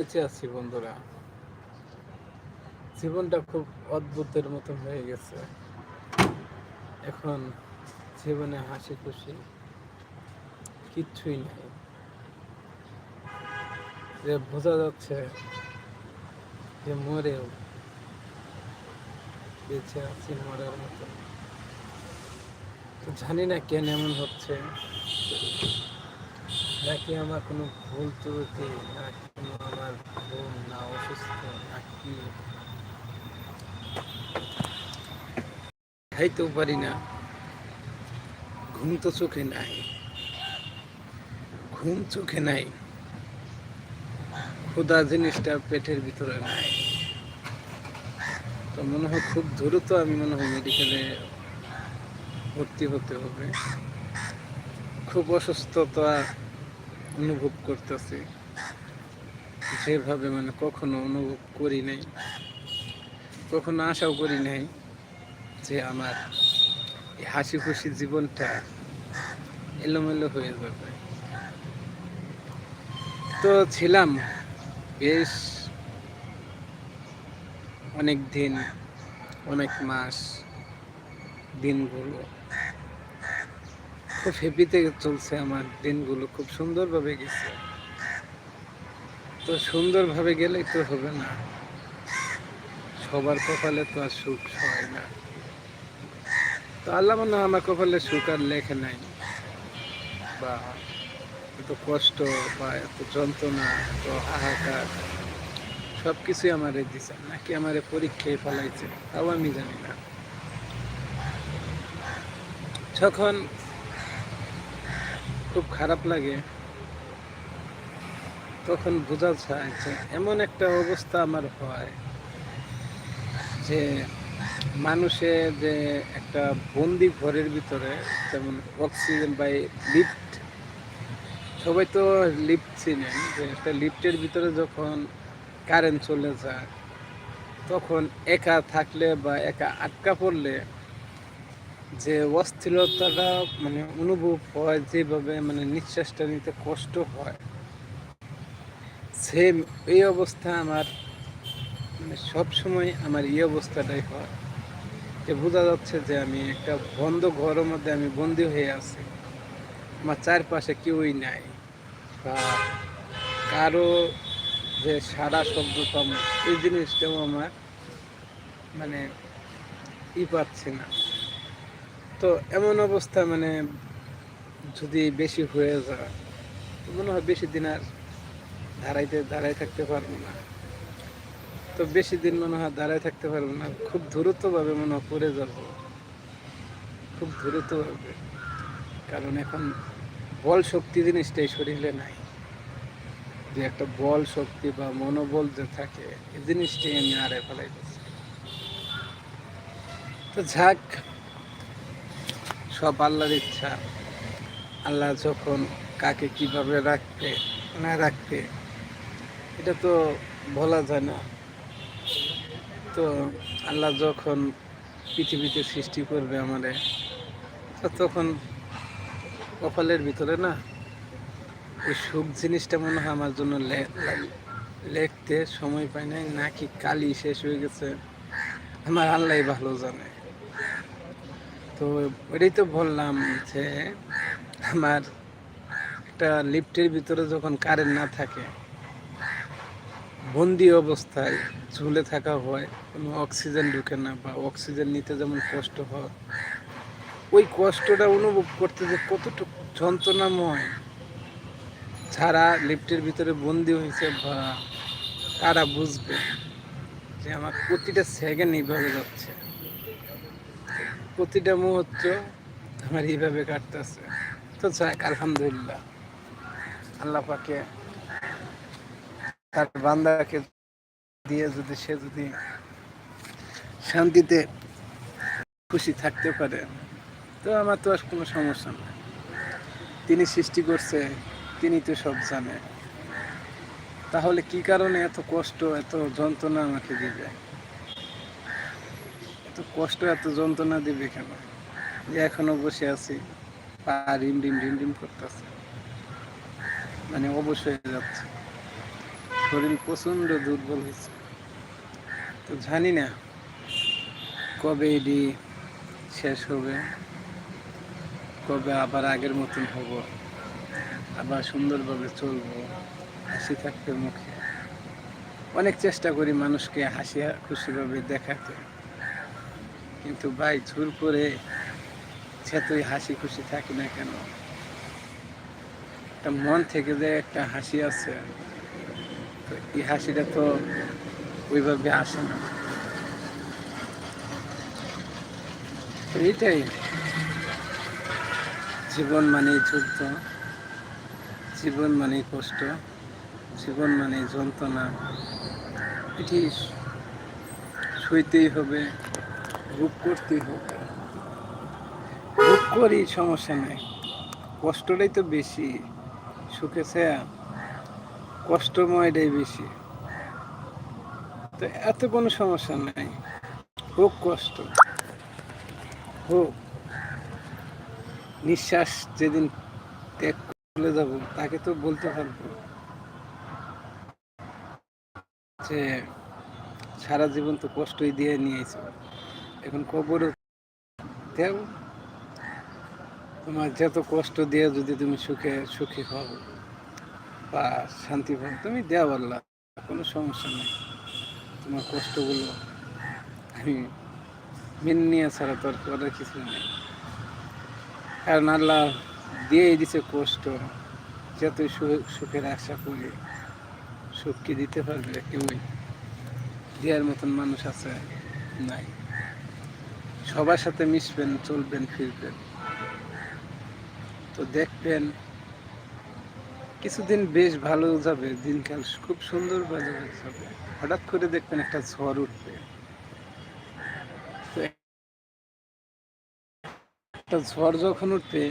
বেঁচে আছি বন্ধুরা। জীবনটা খুব অদ্ভুতের হয়ে গেছে। এখন জীবনে হাসি খুশি কিচ্ছুই নেই। যে বোঝা যাচ্ছে যে মরেও বেঁচে আছি মরার মতো। জানি না কেন এমন হচ্ছে। নাকি আমার কোনো ভুল ত্রুটি না ভুল না অসুস্থ খাইতেও পারি না ঘুম তো চোখে নাই ঘুম চোখে নাই ক্ষুদা জিনিসটা পেটের ভিতরে নাই তো মনে হয় খুব দ্রুত আমি মনে হয় মেডিকেলে ভর্তি হতে হবে। খুব অসুস্থতা অনুভব করতেছি। যেভাবে মানে কখনো অনুভব করি নাই, কখনো আশাও করি নাই যে আমার হাসি খুশি জীবনটা এলোমেলো হয়ে যাবে। তো ছিলাম বেশ অনেক দিন অনেক মাস, দিনগুলো। খুব হেপিতে চলছে আমার দিনগুলো, খুব সুন্দরভাবে গেছে। তো সুন্দরভাবে গেলেই তো হবে না। সবার কপালে তো আর সুখ হয় না। তো আল্লাহ মনে হয় আমার কপালে সুখ আর লেখে নাই। বা, এত কষ্ট বা, এত যন্ত্রণা, এত হাহাকার সব কিছুই আমারে দিছে, নাকি আমারে পরীক্ষায় ফেলাইছে, তাও আমি জানি না। যখন খুব খারাপ লাগে তখন বোঝা যায় যে এমন একটা অবস্থা আমার হয় যে মানুষে যে একটা বন্দি ঘরের ভিতরে যেমন অক্সিজেন বাই লিফট সবাই তো লিফট চিনেন, যে একটা লিফটের ভিতরে যখন কারেন্ট চলে যায়, তখন একা থাকলে বা একা আটকা পড়লে যে অস্থিরতাটা মানে অনুভব হয় যেভাবে মানে নিঃশ্বাসটা নিতে কষ্ট হয়। সেম এই অবস্থা আমার মানে সবসময় আমার এই অবস্থাটাই হয়। যে বোঝা যাচ্ছে যে আমি একটা বন্ধ ঘরের মধ্যে আমি বন্দি হয়ে আছি। আমার চারপাশে কেউই নাই। বা কারও যে সারা শব্দ এই জিনিসটাও আমার মানে ই পাচ্ছি না। তো এমন অবস্থা মানে যদি বেশি হয়ে যায় মনে হয় বেশি দিন আর দাঁড়াইতে, দাঁড়াই থাকতে পারব না। তো বেশি দিন মনে হয় দাঁড়ায় থাকতে পারব না। খুব দ্রুতভাবে মনে হয় পড়ে যাব। খুব দ্রুতভাবে। কারণ এখন বল শক্তি জিনিসটাই শরীরে নাই। যে একটা বল শক্তি বা মনোবল যে থাকে এই জিনিসটাই আমি আরে ফেলাইতেছি তো যাক, সব আল্লাহর ইচ্ছা। আল্লাহ যখন কাকে কীভাবে রাখবে, না রাখবে এটা তো বলা যায় না। তো আল্লাহ যখন পৃথিবীতে সৃষ্টি করবে আমারে তখন কপালের ভিতরে না ওই সুখ জিনিসটা মনে হয় আমার জন্য লেখতে সময় পাই নাই, নাকি কালি শেষ হয়ে গেছে। আমার আল্লাহ ভালো জানে। তো ওইটাই তো বললাম যে আমার একটা লিফটের ভিতরে যখন কারেন্ট না থাকে বন্দি অবস্থায় ঝুলে থাকা হয়, কোনো অক্সিজেন ঢুকে না বা অক্সিজেন নিতে যেমন কষ্ট হয়। ওই কষ্টটা অনুভব করতে যে কতটুকু যন্ত্রণাময় যারা লিফটের ভিতরে বন্দি হয়েছে বা তারা বুঝবে যে আমার প্রতিটা সেকেন্ড এইভাবে যাচ্ছে। প্রতিটা মুহূর্ত আমার এইভাবে কাটতেছে। তো যাক, আলহামদুলিল্লাহ। আল্লাহ পাকে তার বান্দাকে দিয়ে যদি সে যদি শান্তিতে খুশি থাকতে পারে, তো আমার তো আর কোনো সমস্যা নেই। তিনি সৃষ্টি করছে, তিনি তো সব জানে। তাহলে কি কারণে এত কষ্ট, এত যন্ত্রণা আমাকে দিবে? এত কষ্ট, এত যন্ত্রণা দিবে কেন? যে এখনও বসে আছি পা রিম রিম রিম রিম করতেছে। মানে অবশ্যই যাচ্ছে। শরীর প্রচণ্ড দুর্বল হয়েছে। তো জানি না কবে এটি শেষ হবে, কবে আবার আগের মতন হব, আবার সুন্দরভাবে চলবো, হাসি থাকবে মুখে। অনেক চেষ্টা করি মানুষকে হাসি খুশিভাবে দেখাতে। কিন্তু ভাই জোর করে তুই হাসি খুশি থাকি না কেন, একটা মন থেকে যে একটা হাসি আছে। এই হাসিটা তো ওইভাবে আসে না। এইটাই। জীবন মানে যুদ্ধ, জীবন মানে কষ্ট, জীবন মানে যন্ত্রণা। এটি সইতেই হবে, ভোগ করতেই হবে। ভোগ করি সমস্যা নেই। কষ্টটাই তো বেশি। সুখে ছায়া কষ্টময়টাই বেশি। তো এত কোনো সমস্যা নাই। হোক কষ্ট। হোক। নিঃশ্বাস যেদিন ত্যাগ করে যাব, তাকে তো বলতে পারব যে সারা জীবন তো কষ্টই দিয়ে নিয়েছ। এখন কবর তোমার যত কষ্ট দিয়ে যদি তুমি সুখে, সুখী হও। বা শান্তি পাও তুমি দেও আল্লাহ, কোনো সমস্যা নেই। তোমার কষ্টগুলো আমি মেনে নিয়ে ছাড়া তোর করার কিছু নেই। কারণ আল্লাহ দিয়েই দিছে কষ্ট, যতই সুখের আশা করি সুখ কি দিতে পারবে কেউই। দেওয়ার মতন মানুষ আছে নাই। সবার সাথে মিশবেন, চলবেন, ফিরবেন। তো দেখবেন কিছুদিন বেশ ভালো যাবে, দিনকাল খুব সুন্দর ভাবে যাবে। হঠাৎ করে দেখবেন একটা ঝড় উঠবে। একটা ঝড় যখন উঠবে,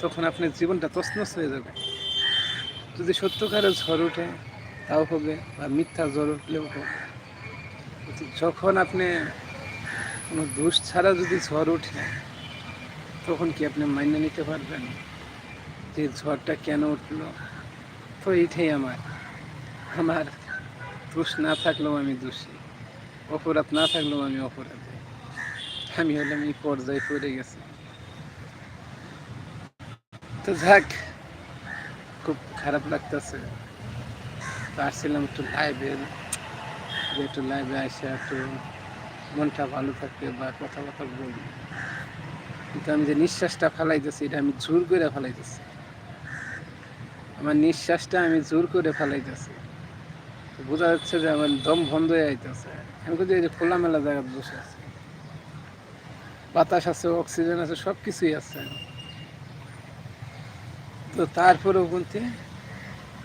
তখন আপনার জীবনটা তছনছ হয়ে যাবে। যদি সত্যকারের ঝড় উঠে, তাও হবে বা মিথ্যা ঝড় উঠলেও হবে। যখন আপনি কোনো দোষ ছাড়া যদি ঝড় উঠে তখন কি আপনি মাইনে নিতে পারবেন? যে ঝড়টা কেন উঠল? তো এইটাই আমার। আমার দোষ না থাকলেও আমি দোষী। অপরাধ না থাকলেও আমি অপরাধী। আমি হলাম এই পর্যায়ে পড়ে গেছি। তো যাক, খুব খারাপ লাগতেছে। আসছিলাম একটু লাইভে একটু লাইভে আসে একটু মনটা ভালো থাকবে বা কথা কথা বলি। কিন্তু আমি যে নিঃশ্বাসটা ফেলাইতেছি, এটা আমি জোর করে ফেলাইতেছি। আমার নিঃশ্বাসটা আমি জোর করে ফেলাইতেছি। বোঝা যাচ্ছে যে আমার দম বন্ধ হয়ে যাইতেছে। আমি কিন্তু এই যে খোলামেলা জায়গায় বসে আছি। বাতাস আছে, অক্সিজেন আছে সব কিছুই আছে। তো তারপরেও কিন্তু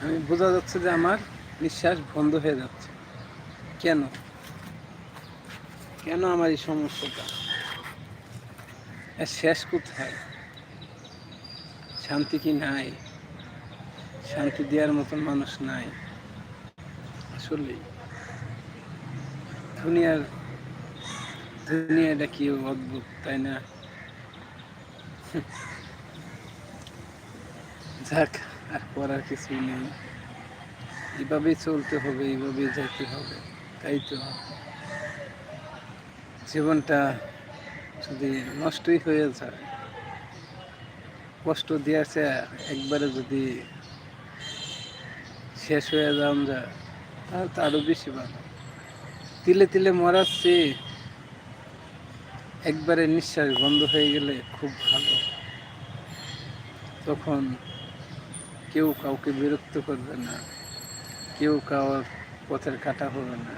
আমি বোঝা যাচ্ছে যে আমার নিঃশ্বাস বন্ধ হয়ে যাচ্ছে। কেন? কেন আমার এই সমস্যাটা? শেষ কোথায়? শান্তি কি নাই? শান্তি দেওয়ার মতন মানুষ নাই। আসলে দুনিয়ার, দুনিয়াটা কি অদ্ভুত, তাই না? যাক, আর করার কিছুই নেই। এভাবেই চলতে হবে এইভাবেই যেতে হবে, তাই তো। জীবনটা যদি নষ্টই হয়ে যায়, কষ্ট দিয়েছে একবারে যদি শেষ হয়ে যাওয়া যা। তাহলে তো আরও বেশি ভালো তিলে তিলে মরাচ্ছি। একবারে নিঃশ্বাস বন্ধ হয়ে গেলে খুব ভালো। তখন কেউ কাউকে বিরক্ত করবে না। কেউ কারোর পথের কাটা হবে না।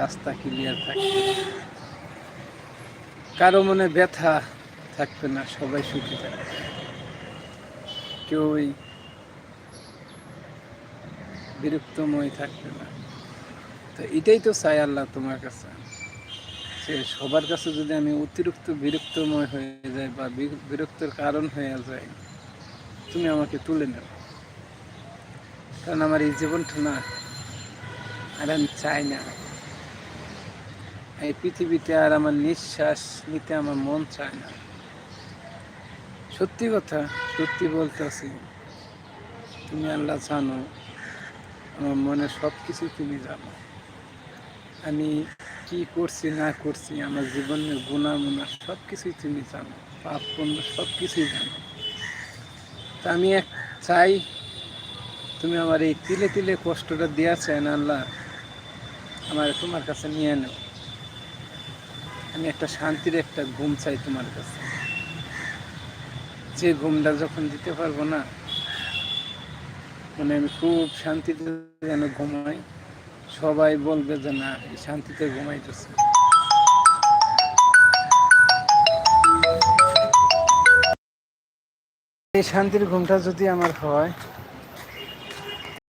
রাস্তা ক্লিয়ার থাকবে কারও মনে ব্যথা থাকবে না, সবাই সুখী থাকবে। কেউই বিরক্তময় থাকবে না। তো এটাই তো চাই আল্লাহ তোমার কাছে। যে সবার কাছে যদি আমি অতিরিক্ত বিরক্তময় হয়ে যাই বা বিরক্তের কারণ হয়ে যায় তুমি আমাকে তুলে নেও কারণ আমার এই জীবনটা না, আর আমি চাই না। এই পৃথিবীতে আর আমার নিঃশ্বাস নিতে আমার মন চায় না। সত্যি কথা, সত্যি বলতেছি তুমি আল্লাহ জানো আমার মনে সব কিছু তুমি জানো। আমি কি করছি, না করছি, আমার জীবনের গুণা মুনা সব কিছুই তুমি জানো, পাপ, পুণ্য সব কিছুই জানো। তা আমি এক চাই, তুমি আমার এই তিলে তিলে কষ্টটা দেওয়া চাই না, আল্লাহ। আমার, তোমার কাছে নিয়ে নাও। আমি একটা শান্তির একটা ঘুম চাই তোমার কাছে। যে ঘুমটা যখন দিতে পারব না মানে আমি খুব শান্তিতে যেন ঘুমাই। সবাই বলবে যে, না শান্তিতে ঘুমাইতেছে। এই শান্তির ঘুমটা যদি আমার হয়,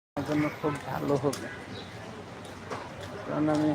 আমার জন্য খুব ভালো হবে। কারণ আমি